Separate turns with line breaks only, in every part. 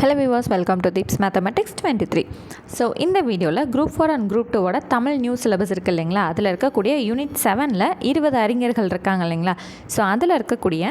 Hello விவாஸ் welcome to தீப்ஸ் mathematics twenty three so இந்த வீடியோவில் குரூப் ஃபோர் அண்ட் குரூப் டூவோட தமிழ் நியூஸ் சிலபஸ் இருக்குது இல்லைங்களா? அதில் இருக்கக்கூடிய யூனிட் செவனில் இருபது அறிஞர்கள் இருக்காங்க இல்லைங்களா? ஸோ அதில் இருக்கக்கூடிய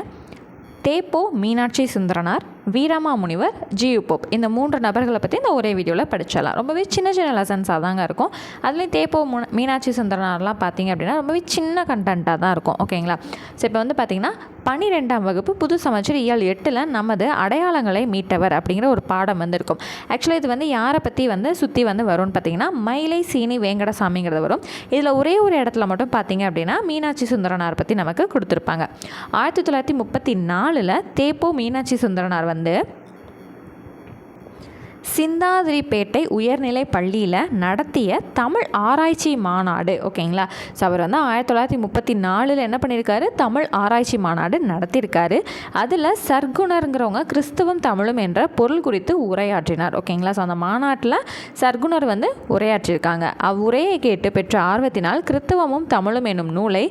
தேப்போ மீனாட்சி சுந்தரனார் வீராமா முனிவர் ஜியு போப். இந்த மூன்று நபர்களை பற்றி இந்த ஒரே வீடியோவில் படிச்சிடலாம். ரொம்பவே சின்ன சின்ன லெசன்ஸாக தாங்க இருக்கும். அதுலேயும் தேப்போ மீனாட்சி சுந்தரனார்லாம் பார்த்தீங்க அப்படின்னா ரொம்பவே சின்ன கண்டென்ட்டாக தான் இருக்கும். ஓகேங்களா ஸோ இப்போ வந்து பார்த்திங்கன்னா பன்னிரெண்டாம் வகுப்பு புது சமச்சீர் இயல் எட்டில் நமது அடையாளங்களை மீட்டவர் அப்படிங்கிற ஒரு பாடம் வந்து இருக்கும். ஆக்சுவலாக இது வந்து யாரை பற்றி வந்து சுற்றி வந்து வரும்னு பார்த்தீங்கன்னா மயிலை சீனி வேங்கடசாமிங்கிறது வரும். இதில் ஒரே ஒரு இடத்துல மட்டும் பார்த்தீங்க அப்படின்னா மீனாட்சி சுந்தரனார் பற்றி நமக்கு கொடுத்துருப்பாங்க. ஆயிரத்தி தொள்ளாயிரத்தி முப்பத்தி நாலில் தேப்போ மீனாட்சி சுந்தரனார் வந்து சிந்தாதிரிப்பேட்டை உயர்நிலை பள்ளியில் நடத்திய தமிழ் ஆராய்ச்சி மாநாடு. ஓகேங்களா? ஸோ அவர் வந்து ஆயிரத்தி தொள்ளாயிரத்தி முப்பத்தி நாலில் என்ன பண்ணியிருக்காரு தமிழ் ஆராய்ச்சி மாநாடு நடத்தியிருக்காரு அதில் சர்க்குணருங்கிறவங்க கிறிஸ்துவம் தமிழும் என்ற பொருள் குறித்து உரையாற்றினார். ஓகேங்களா? ஸோ அந்த மாநாட்டில் சர்க்குணர் வந்து உரையாற்றியிருக்காங்க அவ்வுரையை கேட்டு பெற்ற ஆர்வத்தினால் கிறிஸ்தவமும் தமிழும் என்னும் நூலை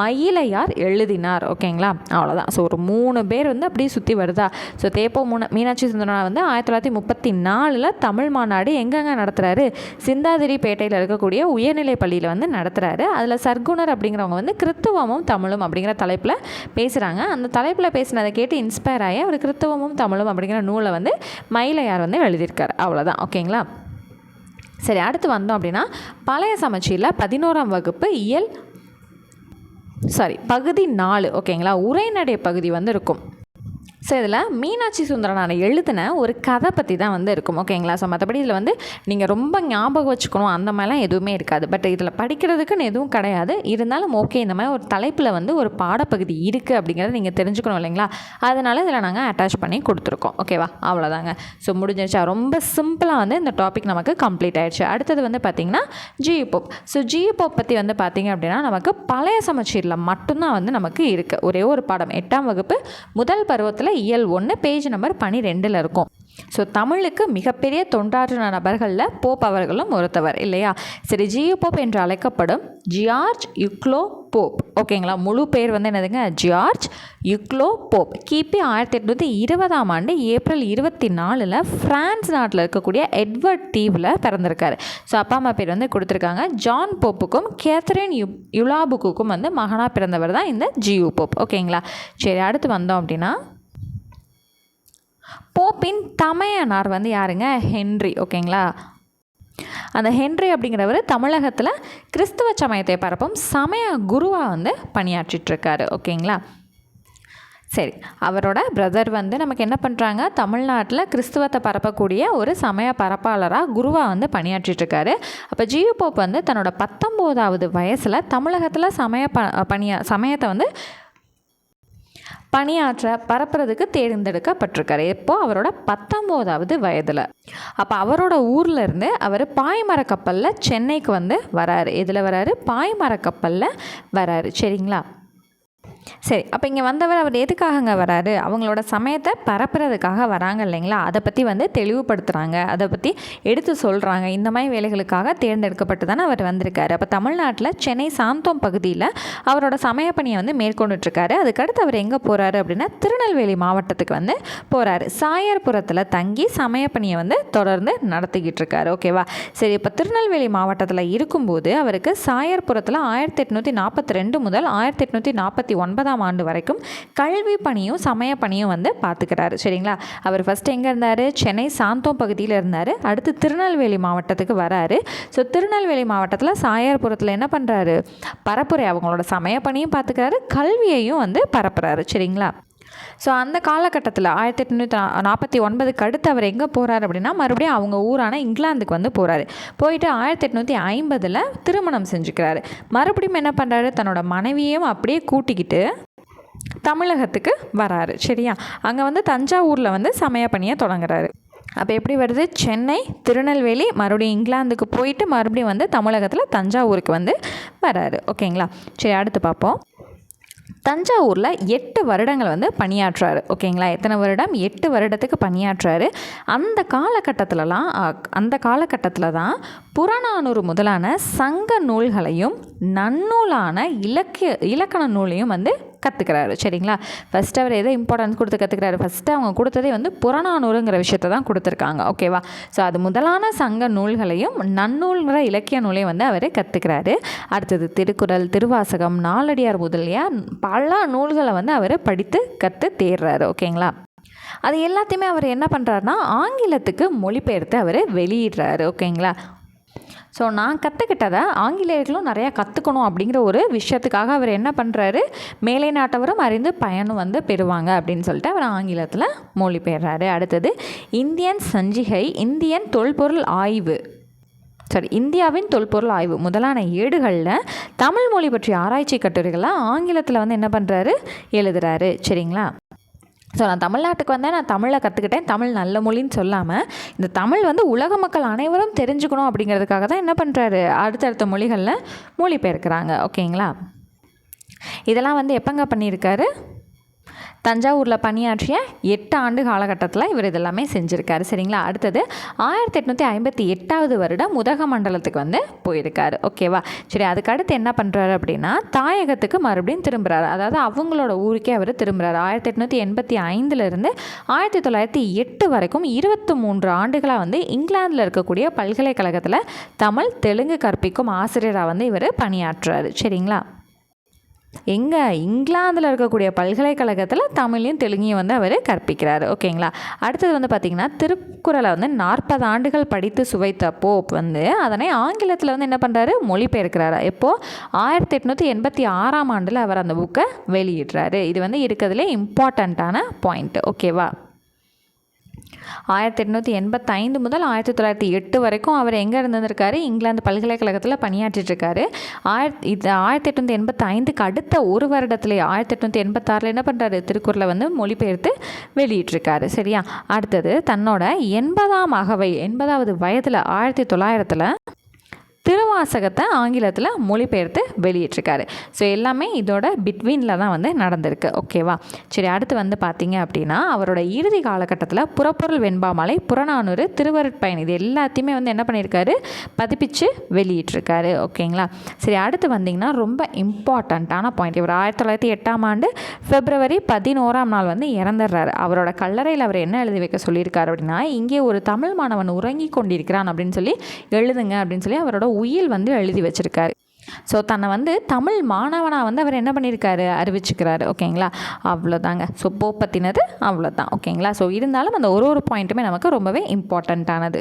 மயிலையார் எழுதினார். ஓகேங்களா? அவ்வளோதான் ஸோ ஒரு மூணு பேர் வந்து அப்படியே சுற்றி வருதா? ஸோ தேப்போ மூணு மீனாட்சி சுந்தரனா வந்து ஆயிரத்தி தொள்ளாயிரத்தி முப்பத்தி நாலில் தமிழ் மாநாடு எங்கெங்கே நடத்துகிறாரு சிந்தாதிரி பேட்டையில் இருக்கக்கூடிய உயர்நிலை பள்ளியில் வந்து நடத்துகிறாரு அதில் சர்க்குணர் அப்படிங்கிறவங்க வந்து கிறித்துவமும் தமிழும் அப்படிங்கிற தலைப்பில் பேசுகிறாங்க அந்த தலைப்பில் பேசினதை கேட்டு இன்ஸ்பயர் ஆகி அவர் கிறித்துவமும் தமிழும் அப்படிங்கிற நூலை வந்து மயிலையார் வந்து எழுதியிருக்கார். அவ்வளோதான் ஓகேங்களா? சரி அடுத்து வந்தோம் அப்படின்னா பழைய சமச்சீரில் பதினோராம் வகுப்பு இயல் சாரி பகுதி நாலு ஓகேங்களா? உரைநடை பகுதி வந்து இருக்கும். ஸோ இதில் மீனாட்சி சுந்தரனார் எழுதின ஒரு கதை பற்றி தான் வந்து இருக்கும். ஓகேங்களா ஸோ மற்றபடி இதில் வந்து நீங்கள் ரொம்ப ஞாபகம் வச்சுக்கணும். அந்த மாதிரிலாம் எதுவுமே இருக்காது. பட் இதில் படிக்கிறதுக்குன்னு எதுவும் கிடையாது. இருந்தாலும் ஓகே இந்த மாதிரி ஒரு தலைப்பில் வந்து ஒரு பாடப்பகுதி இருக்குது அப்படிங்கிறத நீங்கள் தெரிஞ்சுக்கணும் இல்லைங்களா? அதனால் இதில் நாங்கள் அட்டாச் பண்ணி கொடுத்துருக்கோம். ஓகேவா அவ்வளோதாங்க ஸோ முடிஞ்சிருச்சா? ரொம்ப சிம்பிளாக வந்து இந்த டாபிக் நமக்கு கம்ப்ளீட் ஆயிடுச்சு. அடுத்தது வந்து பார்த்திங்கன்னா ஜிஇபோப் போப் ஸோ ஜிஇபோப் பற்றி வந்து பார்த்திங்க அப்படின்னா நமக்கு பழைய சமச்சீரில் மட்டும்தான் வந்து நமக்கு இருக்குது ஒரே ஒரு பாடம். எட்டாம் வகுப்பு முதல் பருவத்தில் இயல் ஒன்று பேஜ் நம்பர் பனிரெண்டில் இருக்கும். ஸோ தமிழுக்கு மிகப்பெரிய தொண்டாற்றின நபர்களில் போப் அவர்களும் ஒருத்தவர் இல்லையா? சரி ஜியோ போப் என்று அழைக்கப்படும் ஜியார்ஜ் யுக்லோ போப் ஓகேங்களா முழு பேர் வந்து என்னதுங்க? ஜியார்ஜ் யுக்லோ போப் கிபி ஆயிரத்தி எட்நூற்றி இருபதாம் ஆண்டு ஏப்ரல் இருபத்தி நாலில் ஃப்ரான்ஸ் நாட்டில் இருக்கக்கூடிய எட்வர்ட் தீவில் பிறந்திருக்காரு. ஸோ அப்பா அம்மா பேர் வந்து கொடுத்துருக்காங்க. ஜான் போப்புக்கும் கேத்தரின் யு யுலாபுக்குக்கும் வந்து மகனாக பிறந்தவர் தான் இந்த ஜியு போப் ஓகேங்களா சரி அடுத்து வந்தோம் அப்படின்னா போப்பின் தமையனார் வந்து யாருங்க? ஹென்றி. ஓகேங்களா? அந்த ஹென்றி அப்படிங்கிறவர் தமிழகத்தில் கிறிஸ்துவ சமயத்தை பரப்பும் சமய குருவாக வந்து பணியாற்றிட்டுருக்காரு. ஓகேங்களா? சரி அவரோட பிரதர் வந்து நமக்கு என்ன பண்ணுறாங்க தமிழ்நாட்டில் கிறிஸ்துவத்தை பரப்பக்கூடிய ஒரு சமய பரப்பாளராக குருவாக வந்து பணியாற்றிட்டுருக்காரு. அப்போ ஜியு போப் வந்து தன்னோட பத்தொம்போதாவது வயசில் தமிழகத்தில் சமய ப பணியா சமயத்தை வந்து பணியாற்ற பரப்புறதுக்கு தேர்ந்தெடுக்கப்பட்டிருக்காரு. இப்போ அவரோட பத்தொம்போதாவது வயதில். அப்போ அவரோட ஊரில் இருந்து அவர் பாய்மர கப்பலில் சென்னைக்கு வந்து வராரு. இதில் வராரு? பாய்மர கப்பலில் வராரு. சரிங்களா? சரி அப்போ இங்கே வந்தவர் அவர் எதுக்காகங்க வராரு? அவங்களோட சமயத்தை பரப்புறதுக்காக வராங்க இல்லைங்களா? அதை பற்றி வந்து தெளிவுபடுத்துகிறாங்க அதை பற்றி எடுத்து சொல்கிறாங்க இந்த மாதிரி வேலைகளுக்காக தேர்ந்தெடுக்கப்பட்டு தானே அவர் வந்திருக்காரு. அப்போ தமிழ்நாட்டில் சென்னை சாந்தோம் பகுதியில் அவரோட சமய பணியை வந்து மேற்கொண்டுட்ருக்காரு அதுக்கடுத்து அவர் எங்கே போகிறாரு அப்படின்னா திருநெல்வேலி மாவட்டத்துக்கு வந்து போகிறாரு சாயர்புரத்தில் தங்கி சமய பணியை வந்து தொடர்ந்து நடத்திக்கிட்டு இருக்காரு ஓகேவா சரி இப்போ திருநெல்வேலி மாவட்டத்தில் இருக்கும்போது அவருக்கு சாயர்புரத்தில் ஆயிரத்தி எட்நூற்றி நாற்பத்தி ரெண்டு முதல் ஆயிரத்தி எட்நூற்றி நாற்பத்தி ஒன்பதாம் ஆண்டு வரைக்கும் கல்வி பணியும் சமய பணியும் வந்து பார்த்துக்கிறாரு. சரிங்களா? அவர் ஃபஸ்ட் எங்கே இருந்தார்? சென்னை சாந்தோம் பகுதியில் இருந்தார். அடுத்து திருநெல்வேலி மாவட்டத்துக்கு வராரு. ஸோ திருநெல்வேலி மாவட்டத்தில் சாயர்புரத்தில் என்ன பண்ணுறாரு பரப்புரை அவங்களோட சமய பணியும் பார்த்துக்கிறாரு. கல்வியையும் வந்து பரப்புறாரு. சரிங்களா? ஸோ அந்த காலகட்டத்தில் ஆயிரத்தி எட்நூற்றி நாற்பத்தி ஒன்பதுக்கு அடுத்து அவர் எங்கே போகிறார் அப்படின்னா மறுபடியும் அவங்க ஊரான இங்கிலாந்துக்கு வந்து போகிறாரு போயிட்டு ஆயிரத்தி எட்நூற்றி ஐம்பதில் திருமணம் செஞ்சுக்கிறாரு. மறுபடியும் என்ன பண்ணுறாரு தன்னோட மனைவியையும் அப்படியே கூட்டிக்கிட்டு தமிழகத்துக்கு வராரு. சரியா? அங்கே வந்து தஞ்சாவூரில் வந்து சமய பணியை தொடங்குறாரு. அப்போ எப்படி வருது? சென்னை திருநெல்வேலி மறுபடியும் இங்கிலாந்துக்கு போயிட்டு மறுபடியும் வந்து தமிழகத்தில் தஞ்சாவூருக்கு வந்து வராரு. ஓகேங்களா? சரி அடுத்து பார்ப்போம். தஞ்சாவூரில் எட்டு வருடங்கள் வந்து பணியாற்றுறாரு ஓகேங்களா? எத்தனை வருடம்? எட்டு வருடத்துக்கு பணியாற்றுறாரு அந்த காலகட்டத்திலலாம் அந்த காலகட்டத்தில் தான் புறநானூறு முதலான சங்க நூல்களையும் நன்னூலான இலக்கிய இலக்கண நூலையும் வந்து கற்றுக்கிறாரு சரிங்களா? ஃபஸ்ட்டு அவர் எதை இம்பார்ட்டன்ஸ் கொடுத்து கற்றுக்கிறாரு ஃபஸ்ட்டு அவங்க கொடுத்ததே வந்து புறநானூறுங்கிற விஷயத்தை தான் கொடுத்துருக்காங்க. ஓகேவா? ஸோ அது முதலான சங்க நூல்களையும் நன்னூல்ங்கிற இலக்கிய நூலையும் வந்து அவர் கற்றுக்கிறாரு அடுத்தது திருக்குறள் திருவாசகம் நாலடியார் முதலிய பல நூல்களை வந்து அவர் படித்து கற்று தேர்றாரு. ஓகேங்களா? அது எல்லாத்தையுமே அவர் என்ன பண்ணுறாருனா ஆங்கிலத்துக்கு மொழிபெயர்த்து அவர் வெளியிடுறாரு. ஓகேங்களா? ஸோ நான் கற்றுக்கிட்டதை ஆங்கிலேயர்களும் நிறையா கற்றுக்கணும் அப்படிங்கிற ஒரு விஷயத்துக்காக அவர் என்ன பண்ணுறாரு மேலை நாட்டவரும் அறிந்து பயனும் வந்து பெறுவாங்க அப்படின்னு சொல்லிட்டு அவர் ஆங்கிலத்தில் மொழிபெயர்றாரு. அடுத்தது இந்தியன் சஞ்சிகை இந்தியன் தொல்பொருள் ஆய்வு. சாரி இந்தியாவின் தொல்பொருள் ஆய்வு முதலான ஏடுகளில் தமிழ் மொழி பற்றிய ஆராய்ச்சி கட்டுரைகளை ஆங்கிலத்தில் வந்து என்ன பண்ணுறாரு எழுதுறாரு. சரிங்களா? ஸோ நான் தமிழ்நாட்டுக்கு வந்தேன். நான் தமிழை கற்றுக்கிட்டேன் தமிழ் நல்ல மொழின்னு சொல்லாமல் இந்த தமிழ் வந்து உலக மக்கள் அனைவரும் தெரிஞ்சுக்கணும் அப்படிங்கிறதுக்காக தான் என்ன பண்ணுறாரு அடுத்தடுத்த மொழிகளில் மொழிபெயர்க்கிறாங்க. ஓகேங்களா? இதெல்லாம் வந்து எப்போங்க பண்ணியிருக்காரு? தஞ்சாவூரில் பணியாற்றிய எட்டு ஆண்டு காலகட்டத்தில் இவர் இதெல்லாமே செஞ்சுருக்காரு சரிங்களா? அடுத்தது ஆயிரத்தி எட்நூற்றி ஐம்பத்தி எட்டாவது வருடம் உதகமண்டலத்துக்கு வந்து போயிருக்காரு ஓகேவா? சரி அதுக்கு அடுத்து என்ன பண்ணுறாரு அப்படின்னா தாயகத்துக்கு மறுபடியும் திரும்புகிறாரு அதாவது அவங்களோட ஊருக்கே அவர் திரும்புகிறாரு ஆயிரத்தி எட்நூற்றி எண்பத்தி ஐந்துலேருந்து ஆயிரத்தி தொள்ளாயிரத்தி எட்டு வரைக்கும் இருபத்தி மூன்று ஆண்டுகளாக வந்து இங்கிலாந்தில் இருக்கக்கூடிய பல்கலைக்கழகத்தில் தமிழ் தெலுங்கு கற்பிக்கும் ஆசிரியராக வந்து இவர் பணியாற்றுறாரு சரிங்களா? எங்கே? இங்கிலாந்தில் இருக்கக்கூடிய பல்கலைக்கழகத்தில் தமிழையும் தெலுங்கையும் வந்து அவர் கற்பிக்கிறார். ஓகேங்களா? அடுத்தது வந்து பார்த்திங்கன்னா திருக்குறளை வந்து நாற்பது ஆண்டுகள் படித்து சுவைத்த போப் வந்து அதனை ஆங்கிலத்தில் வந்து என்ன பண்ணுறாரு மொழிபெயர்க்கிறாரு? எப்போது ஆயிரத்தி எட்நூற்றி எண்பத்தி ஆறாம் ஆண்டில் அவர் அந்த புக்கை வெளியிடுறாரு. இது வந்து இருக்கிறதுலே இம்பார்ட்டண்ட்டான பாயிண்ட் ஓகேவா? ஆயிரத்தி எட்நூற்றி எண்பத்தைந்து முதல் ஆயிரத்தி தொள்ளாயிரத்தி எட்டு வரைக்கும் அவர் எங்கே இருந்திருக்காரு? இங்கிலாந்து பல்கலைக்கழகத்தில் பணியாற்றிட்டுருக்காரு. ஆயிரத்தி இது ஆயிரத்தி எட்நூற்றி எண்பத்தைந்துக்கு அடுத்த ஒரு வருடத்துலேயே ஆயிரத்தி எட்நூற்றி எண்பத்தாறில் என்ன பண்ணுறாரு திருக்குறளை வந்து மொழிபெயர்த்து வெளியிட்டிருக்காரு. சரியா? அடுத்தது தன்னோட எண்பதாம் அகவை எண்பதாவது வயதில் ஆயிரத்தி தொள்ளாயிரத்தில் திருவாசகத்தை ஆங்கிலத்தில் மொழிபெயர்த்து வெளியிட்டிருக்காரு. ஸோ எல்லாமே இதோட பிட்வீனில் தான் வந்து நடந்திருக்கு. ஓகேவா சரி அடுத்து வந்து பார்த்தீங்க அப்படின்னா அவரோட இறுதி காலகட்டத்தில் புறப்பொருள் வெண்பாமலை புறநானூறு திருவருட்பயன் இது எல்லாத்தையுமே வந்து என்ன பண்ணியிருக்காரு? பதிப்பிச்சு வெளியிட்டிருக்காரு. ஓகேங்களா சரி அடுத்து வந்திங்கன்னா ரொம்ப இம்பார்ட்டண்ட்டான பாயிண்ட் இவர் ஆயிரத்தி தொள்ளாயிரத்தி எட்டாம் ஆண்டு பிப்ரவரி பதினோராம் நாள் வந்து இறந்துடுறாரு. அவரோட கல்லறையில் அவர் என்ன எழுதி வைக்க சொல்லியிருக்காரு அப்படின்னா இங்கே ஒரு தமிழ் மாணவன் உறங்கி கொண்டிருக்கிறான் அப்படின்னு சொல்லி எழுதுங்க அப்படின்னு சொல்லி அவரோட உயில் வந்து எழுதி வச்சுருக்காரு. ஸோ தன்னை வந்து தமிழ் மாணவனாக வந்து அவர் என்ன பண்ணியிருக்காரு அறிவிச்சுக்கிறாரு. ஓகேங்களா? அவ்வளோதாங்க. ஸோ போ பற்றினது அவ்வளோதான். ஓகேங்களா? ஸோ இருந்தாலும் அந்த ஒரு ஒரு பாயிண்ட்டுமே நமக்கு ரொம்பவே இம்பார்ட்டண்ட்டானது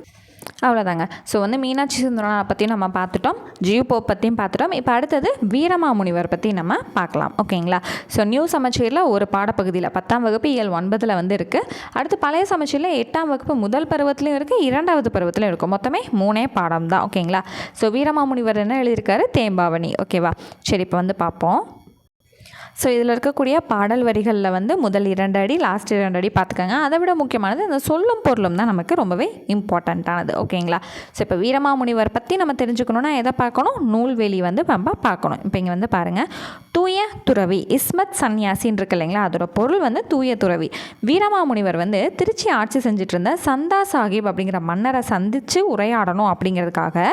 அவ்வளோதாங்க ஸோ வந்து மீனாட்சி சுந்தரனாரை பற்றியும் நம்ம பார்த்துட்டோம். ஜியு போப் பற்றியும் பார்த்துட்டோம். இப்போ அடுத்தது வீரமாமுனிவர் பற்றி நம்ம பார்க்கலாம். ஓகேங்களா? ஸோ நியூ சமச்சீரில் ஒரு பாடப்பகுதியில் பத்தாம் வகுப்பு இயல் ஒன்பதில் வந்து இருக்குது அடுத்து பழைய சமச்சீரில் எட்டாம் வகுப்பு முதல் பருவத்துலையும் இருக்குது இரண்டாவது பருவத்திலையும் இருக்கும். மொத்தமே மூணே பாடம் தான் ஓகேங்களா? ஸோ வீரமாமுனிவர் என்ன எழுதியிருக்காரு? தேம்பாவணி. ஓகேவா? சரி இப்போ வந்து பார்ப்போம். ஸோ இதில் இருக்கக்கூடிய பாடல் வரிகளில் வந்து முதல் இரண்டு அடி லாஸ்ட் இரண்டு அடி பார்த்துக்கோங்க அதை விட முக்கியமானது இந்த சொல்லும் பொருளும் தான் நமக்கு ரொம்பவே இம்பார்ட்டண்ட்டானது ஓகேங்களா ஸோ இப்போ வீரமாமுனிவர் பற்றி நம்ம தெரிஞ்சுக்கணுன்னா எதை பார்க்கணும்? நூல்வெளி வந்து நம்ம பார்க்கணும். இப்போ இங்கே வந்து பாருங்கள் தூய துறவி இஸ்மத் சன்னியாசின்னு இருக்கு இல்லைங்களா? அதோட பொருள் வந்து தூய துறவி. வீரமாமுனிவர் வந்து திருச்சி ஆட்சி செஞ்சுட்டு இருந்த சந்தா சாஹிப் அப்படிங்கிற மன்னரை சந்தித்து உரையாடணும் அப்படிங்கிறதுக்காக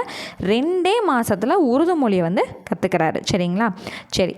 ரெண்டே மாதத்தில் உருது மொழியை வந்து கற்றுக்கிறாரு சரிங்களா? சரி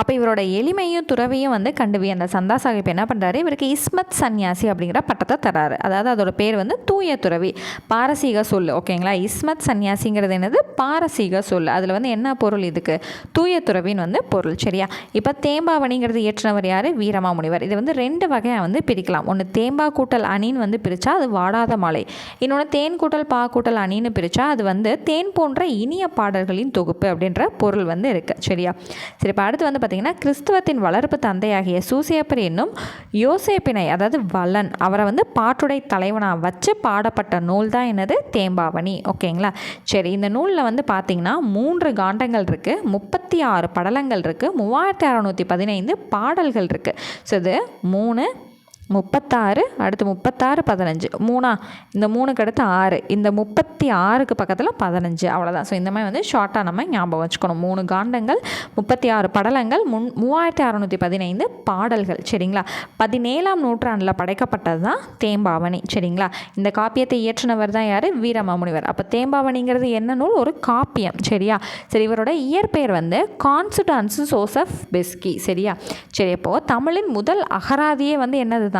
அப்போ இவரோட எளிமையும் துறவியும் வந்து கண்டுவி அந்த சந்தா சாஹிப் என்ன பண்ணுறாரு இவருக்கு இஸ்மத் சன்னியாசி அப்படிங்கிற பட்டத்தை தராரு அதாவது அதோட பேர் வந்து தூய துறவி பாரசீக சொல். ஓகேங்களா இஸ்மத் சன்னியாசிங்கிறது என்னது? பாரசீக சொல். அதில் வந்து என்ன பொருள் இதுக்கு? தூய துறவின்னு வந்து பொருள். சரியா? இப்போ தேம்பாவணிங்கிறது ஏற்றினவர் யார்? வீரமா முனிவர் இது வந்து ரெண்டு வகையாக வந்து பிரிக்கலாம். ஒன்று தேம்பா கூட்டல் அணின்னு வந்து பிரித்தா அது வாடாத மலை. இன்னொன்று தேன் கூட்டல் பா கூட்டல் அணின்னு பிரித்தா அது வந்து தேன் போன்ற இனிய பாடல்களின் தொகுப்பு அப்படின்ற பொருள் வந்து இருக்குது சரியா? சரி இப்போ அடுத்து வந்து பார்த்திங்கன்னா கிறிஸ்துவத்தின் வளர்ப்பு தந்தையாகிய சூசியப்பர் என்னும் யோசேப்பினை அதாவது வலன் அவரை வந்து பாட்டுடை தலைவனாக வச்சு பாடப்பட்ட நூல் தான் என்னது? தேம்பாவணி. ஓகேங்களா? சரி இந்த நூலில் வந்து பார்த்திங்கன்னா மூன்று காண்டங்கள் இருக்குது முப்பத்தி ஆறு படலங்கள் இருக்குது மூவாயிரத்தி அறநூற்றி பதினைந்து பாடல்கள் இருக்குது ஸோ இது மூணு முப்பத்தாறு அடுத்து முப்பத்தாறு பதினஞ்சு. மூணா இந்த மூணுக்கு அடுத்து ஆறு. இந்த முப்பத்தி ஆறுக்கு பக்கத்தில் பதினஞ்சு. அவ்வளோதான் ஸோ இந்த மாதிரி வந்து ஷார்ட்டாக நம்ம ஞாபகம் வச்சுக்கணும். மூணு காண்டங்கள் முப்பத்தி ஆறு படலங்கள் முன் மூவாயிரத்தி அறநூற்றி பதினைந்து பாடல்கள். சரிங்களா? பதினேழாம் நூற்றாண்டில் படைக்கப்பட்டது தான் தேம்பாவணி. சரிங்களா? இந்த காப்பியத்தை இயற்றினவர் தான் யார்? வீரமாமுனிவர். அப்போ தேம்பாவணிங்கிறது என்ன நூல்? ஒரு காப்பியம். சரியா? சரி இவரோட இயற்பெயர் வந்து கான்சுடான்ஸ் சோசப் பெஸ்கி. சரியா? சரி அப்போது தமிழின் முதல் அகராதியே வந்து என்னது தான்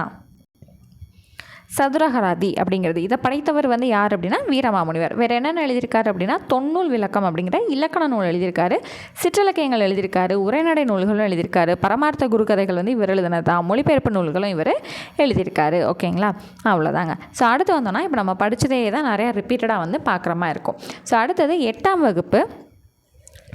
சதுரகராதி அப்படிங்கிறது. இதை படைத்தவர் வந்து யார் அப்படின்னா வீரமாமுனிவர். வேறு என்னென்ன எழுதியிருக்காரு அப்படின்னா தொன்னூல் விளக்கம் அப்படிங்கிற இலக்கண நூல் எழுதியிருக்காரு. சிற்றிலக்கியங்கள் எழுதியிருக்காரு உரைநடை நூல்களும் எழுதியிருக்காரு பரமார்த்த குருக்கதைகள் வந்து இவர் எழுதினதான் மொழிபெயர்ப்பு நூல்களும் இவர் எழுதியிருக்காரு. ஓகேங்களா? அவ்வளோதாங்க. ஸோ அடுத்து வந்தோன்னா இப்போ நம்ம படித்ததே தான் நிறையா ரிப்பீட்டடாக வந்து பார்க்குற மாதிரி இருக்கும். ஸோ அடுத்தது எட்டாம் வகுப்பு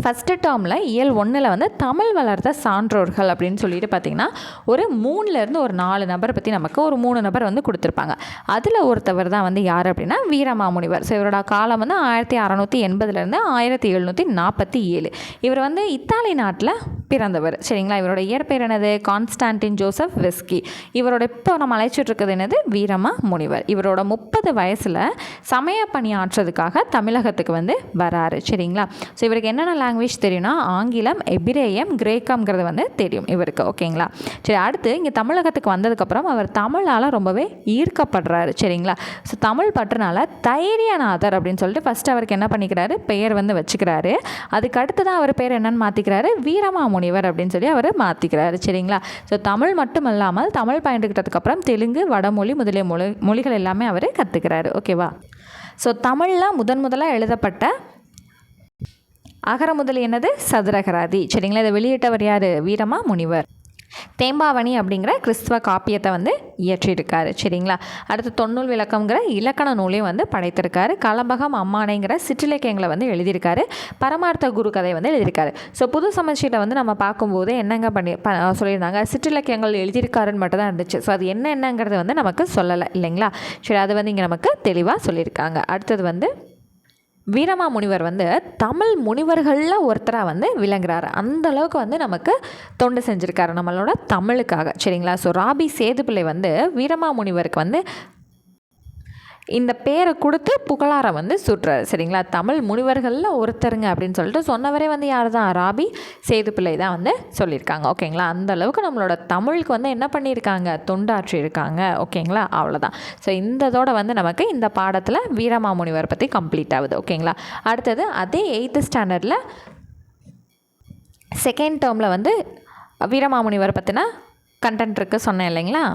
ஃபஸ்ட்டு டேர்மில் இயல் ஒன்றில் வந்து தமிழ் வளர்த்த சான்றோர்கள் அப்படின்னு சொல்லிட்டு பார்த்திங்கன்னா ஒரு மூணுலேருந்து ஒரு நாலு நபரை பற்றி நமக்கு ஒரு மூணு நபர் வந்து கொடுத்துருப்பாங்க. அதில் ஒருத்தவர் தான் வந்து யார் அப்படின்னா வீரமாமுனிவர். ஸோ இவரோட காலம் வந்து ஆயிரத்தி அறநூற்றி எண்பதுலேருந்து ஆயிரத்தி எழுநூற்றி நாற்பத்தி ஏழு. இவர் வந்து இத்தாலி நாட்டில் பிறந்தவர். சரிங்களா? இவரோட இயற்பெயர் என்னது? Constantine Joseph Beschi. இவரோட இப்போ நம்ம அழைச்சிட்டு இருக்கிறது என்னது? வீரமா முனிவர் இவரோட முப்பது வயசில் சமய பணியாற்றுறதுக்காக தமிழகத்துக்கு வந்து வராரு. சரிங்களா? ஸோ இவருக்கு என்னென்ன லாங்குவேஜ் தெரியும்னா ஆங்கிலம் எபிரேயம் கிரேக்கம்ங்கிறது வந்து தெரியும் இவருக்கு ஓகேங்களா? சரி அடுத்து இங்கே தமிழகத்துக்கு வந்ததுக்கப்புறம் அவர் தமிழால் ரொம்பவே ஈர்க்கப்படுறாரு சரிங்களா? ஸோ தமிழ் பற்றுனால தைரியநாதர் அப்படின்னு சொல்லிட்டு ஃபஸ்ட்டு அவருக்கு என்ன பண்ணிக்கிறாரு? பெயர் வந்து வச்சுக்கிறாரு. அதுக்கு அடுத்து தான் அவர் பேர் என்னன்னு மாற்றிக்கிறாரு வீரமாமுனிவர் அப்படின்னு சொல்லி அவர் மாற்றிக்கிறாரு சரிங்களா? ஸோ தமிழ் மட்டும் இல்லாமல் தமிழ் பயின்றுக்கிட்டதுக்கப்புறம் தெலுங்கு வடமொழி முதலிய மொழி மொழிகள் எல்லாமே அவர் கற்றுக்கிறாரு ஓகேவா? ஸோ தமிழில் முதன் முதலாக எழுதப்பட்ட அகர முதல் என்னது? சதுரகராதி. சரிங்களா? இதை வெளியிட்டவர் யார்? வீரமா? முனிவர். தேம்பாவணி அப்படிங்கிற கிறிஸ்துவ காப்பியத்தை வந்து இயற்றியிருக்காரு சரிங்களா? அடுத்து தொன்னூல் விளக்கங்கிற இலக்கண நூலையும் வந்து படைத்திருக்காரு. கலம்பகம் அம்மானைங்கிற சிற்றிலக்கியங்களை வந்து எழுதியிருக்காரு. பரமார்த்த குரு கதை வந்து எழுதியிருக்காரு. ஸோ புது சமச்சீரில் வந்து நம்ம பார்க்கும்போது என்னங்க பண்ணி ப சொல்லியிருந்தாங்க? சிற்றிலக்கியங்கள் எழுதியிருக்காருன்னு மட்டும் தான் இருந்துச்சு. ஸோ அது என்ன என்னங்கிறது வந்து நமக்கு சொல்லலை. இல்லைங்களா? சரி அது வந்து இங்கே நமக்கு தெளிவாக சொல்லியிருக்காங்க. அடுத்தது வந்து வீரமா முனிவர் வந்து தமிழ் முனிவர்களில் ஒருத்தராக வந்து விளங்குறாரு. அந்த அளவுக்கு வந்து நமக்கு தொண்டு செஞ்சுருக்காரு நம்மளோட தமிழுக்காக. சரிங்களா? ஸோ ராபி சேதுப்பிள்ளை வந்து வீரமா முனிவருக்கு வந்து இந்த பேரை கொடுத்து புகழாரை வந்து சுற்றுறாரு. சரிங்களா? தமிழ் முனிவர்களில் ஒருத்தருங்க அப்படின்னு சொல்லிட்டு சொன்னவரே வந்து யார் தான் ராபி சேதுப்பிள்ளை தான் வந்து சொல்லியிருக்காங்க. ஓகேங்களா? அந்த அளவுக்கு நம்மளோட தமிழுக்கு வந்து என்ன பண்ணியிருக்காங்க? தொண்டாற்றியிருக்காங்க. ஓகேங்களா? அவ்வளோதான் ஸோ இந்ததோட வந்து நமக்கு இந்த பாடத்தில் வீரமாமுனிவர் பற்றி கம்ப்ளீட் ஆகுது. ஓகேங்களா? அடுத்தது அதே எயித்து ஸ்டாண்டர்டில் செகண்ட் டேர்மில் வந்து வீரமாமுனிவர் பற்றின கண்டென்ட் இருக்குது சொன்னேன் இல்லைங்களா?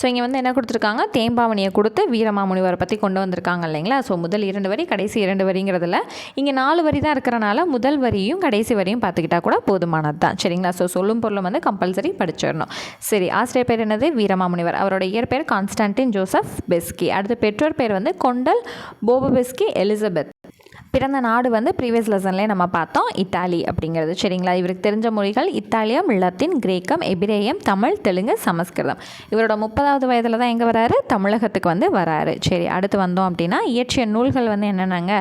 ஸோ இங்கே வந்து என்ன கொடுத்துருக்காங்க? தேம்பாவணியை கொடுத்து வீரமாமுனிவரை பற்றி கொண்டு வந்திருக்காங்க இல்லைங்களா? ஸோ முதல் இரண்டு வரி கடைசி இரண்டு வரிங்கிறதுல இங்கே நாலு வரி தான் இருக்கிறனால முதல் வரியும் கடைசி வரியும் பார்த்துக்கிட்டா கூட போதுமானது தான். சரிங்களா? ஸோ சொல்லும் பொருளும் வந்து கம்பல்சரி படிச்சிடணும். சரி ஆசிரியர் பேர் என்னது? வீரமாமுனிவர். அவரோட இயற்பெயர் கான்ஸ்டான்டின் ஜோசப் பெஸ்கி. அடுத்து பெற்றோர் பேர் வந்து கொண்டல் போபபெஸ்கி எலிசபெத். பிறந்த நாடு வந்து ப்ரீவியஸ் லெசன்லேயே நம்ம பார்த்தோம் இத்தாலி அப்படிங்கிறது. சரிங்களா? இவருக்கு தெரிஞ்ச மொழிகள் இத்தாலியம் லத்தீன் கிரேக்கம் எபிரேயம் தமிழ் தெலுங்கு சமஸ்கிருதம். இவரோட முப்பதாவது வயதில் தான் எங்கே வராரு? தமிழகத்துக்கு வந்து வராரு. சரி அடுத்து வந்தோம் அப்படின்னா இயற்றிய நூல்கள் வந்து என்னென்னாங்க?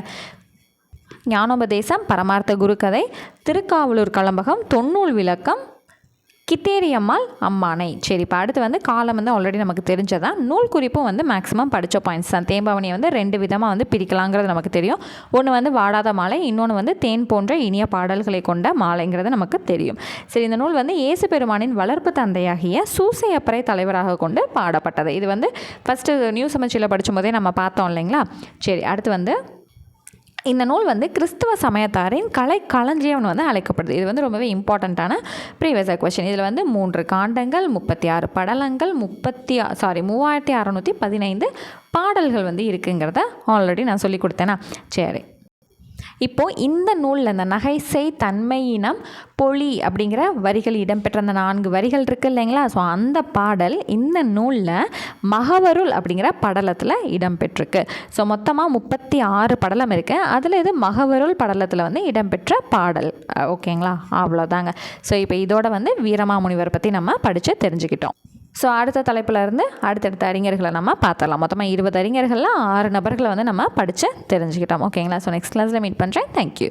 ஞானோபதேசம் பரமார்த்த குருகதை திருக்காவலூர் கலம்பகம் தொன்னூல் விளக்கம் கித்தேரியம்மாள் அம்மானை. சரி இப்போ அடுத்து வந்து காலம் வந்து ஆல்ரெடி நமக்கு தெரிஞ்சதான் நூல் குறிப்பும் வந்து மேக்ஸிமம் படித்த பாயிண்ட்ஸ் தான். தேம்பாவணியை வந்து ரெண்டு விதமாக வந்து பிரிக்கலாங்கிறது நமக்கு தெரியும். ஒன்று வந்து வாடாத மாலை இன்னொன்று வந்து தேன் போன்ற இனிய பாடல்களை கொண்ட மாலைங்கிறது நமக்கு தெரியும். சரி இந்த நூல் வந்து இயேசு பெருமானின் வளர்ப்பு தந்தையாகிய சூசையப்பரை தலைவராக கொண்டு பாடப்பட்டது. இது வந்து ஃபஸ்ட்டு நியூஸ் அமைச்சியில் படிக்கும் போதே நம்ம பார்த்தோம் இல்லைங்களா? சரி அடுத்து வந்து இந்த நூல் வந்து கிறிஸ்துவ சமயத்தாரின் கலை களஞ்சியம்னு வந்து அழைக்கப்படுது. இது வந்து ரொம்பவே இம்பார்ட்டண்ட்டான ப்ரீவியஸ் கொஷின் இதில் வந்து மூன்று காண்டங்கள் முப்பத்தி ஆறு படலங்கள் முப்பத்தி சாரி மூவாயிரத்தி அறநூற்றி பதினைந்து பாடல்கள் வந்து இருக்குங்கிறத ஆல்ரெடி நான் சொல்லி கொடுத்தேனா? சரி. இப்போது இந்த நூலில் இந்த நகைசை தன்மையினம் பொலி அப்படிங்கிற வரிகள் இடம்பெற்ற அந்த நான்கு வரிகள் இருக்குது இல்லைங்களா? ஸோ அந்த பாடல் இந்த நூலில் மகவருள் அப்படிங்கிற படலத்தில் இடம்பெற்றிருக்கு. ஸோ மொத்தமாக முப்பத்தி ஆறு படலம் இருக்குது அதில் இது மகவருள் படலத்தில் வந்து இடம்பெற்ற பாடல். ஓகேங்களா அவ்வளோதாங்க ஸோ இப்போ இதோட வந்து வீரமாமுனிவர் பற்றி நம்ம படித்து தெரிஞ்சுக்கிட்டோம். ஸோ அடுத்த தலைப்பில் இருந்து அடுத்தடுத்த அறிஞர்களை நம்ம பார்த்துடலாம். மொத்தமாக இருபது அறிஞர்களில் ஆறு நபர்களை வந்து நம்ம படித்து தெரிஞ்சுக்கிட்டோம். ஓகேங்களா ஸோ நெக்ஸ்ட் கிளாஸில் மீட் பண்ணுறேன் தேங்க்யூ